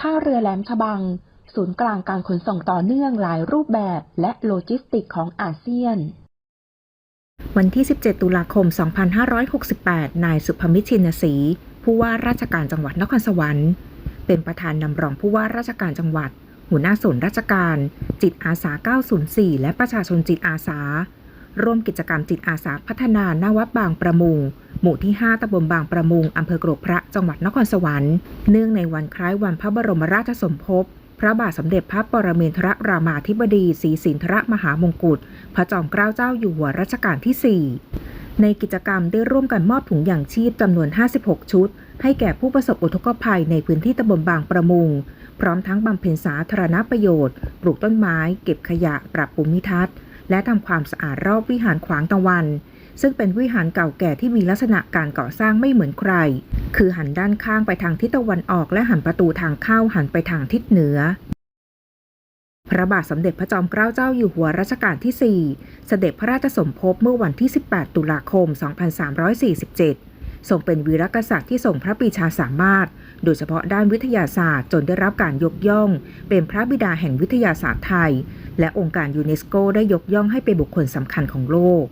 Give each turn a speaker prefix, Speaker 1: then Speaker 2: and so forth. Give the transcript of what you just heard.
Speaker 1: ท่าเรือแหลมฉบัง ศูนย์กลางการขนส่งต่อเนื่องหลายรูปแบบและโลจิสติกของอาเซียน วันที่ 17 ตุลาคม 2568 นายสุภมิชินศรีผู้ว่าราชการจังหวัดนครสวรรค์ เป็นประธานนำรองผู้ว่าราชการจังหวัด หัวหน้าส่วนราชการ จิตอาสา 904 และประชาชนจิตอาสา ร่วมกิจกรรมจิตอาสาพัฒนานาวัดบางประมุง หมู่ที่ 5ตำบลบางประมุงอำเภอกรกพระจังหวัดนครสวรรค์ เนื่องในวันคล้ายวันพระบรมราชสมภพ พระบาทสมเด็จพระปรเมนทรรามาธิบดีศรีสินทรมหามงกุฎ พระจอมเกล้าเจ้าอยู่หัวรัชกาลที่ 4 ในกิจกรรมได้ร่วมกันมอบถุงอย่างชีพจำนวน 56 ชุด ให้แก่ผู้ประสบอุทกภัยในพื้นที่ตำบลบางประมุง พร้อมทั้งบำเพ็ญสาธารณประโยชน์ ปลูกต้นไม้ เก็บขยะ ปรับภูมิทัศน์ และทำความสะอาดรอบวิหารขวางตะวัน ซึ่งเป็นวิหารเก่าแก่ที่มีลักษณะการก่อสร้างไม่เหมือนใคร คือหันด้านข้างไปทางทิศตะวันออกและหันประตูทางเข้าหันไปทางทิศเหนือ พระบาทสมเด็จพระจอมเกล้าเจ้าอยู่หัวรัชกาลที่ 4 เสด็จพระราชสมภพเมื่อวันที่ 18 ตุลาคม 2347 ทรงเป็นวีรกษัตริย์ที่ทรงพระปีชาสามารถ โดยเฉพาะด้านวิทยาศาสตร์จนได้รับการยกย่อง เป็นพระบิดาแห่งวิทยาศาสตร์ไทย และองค์การยูเนสโกได้ยกย่องให้เป็นบุคคลสำคัญของโลก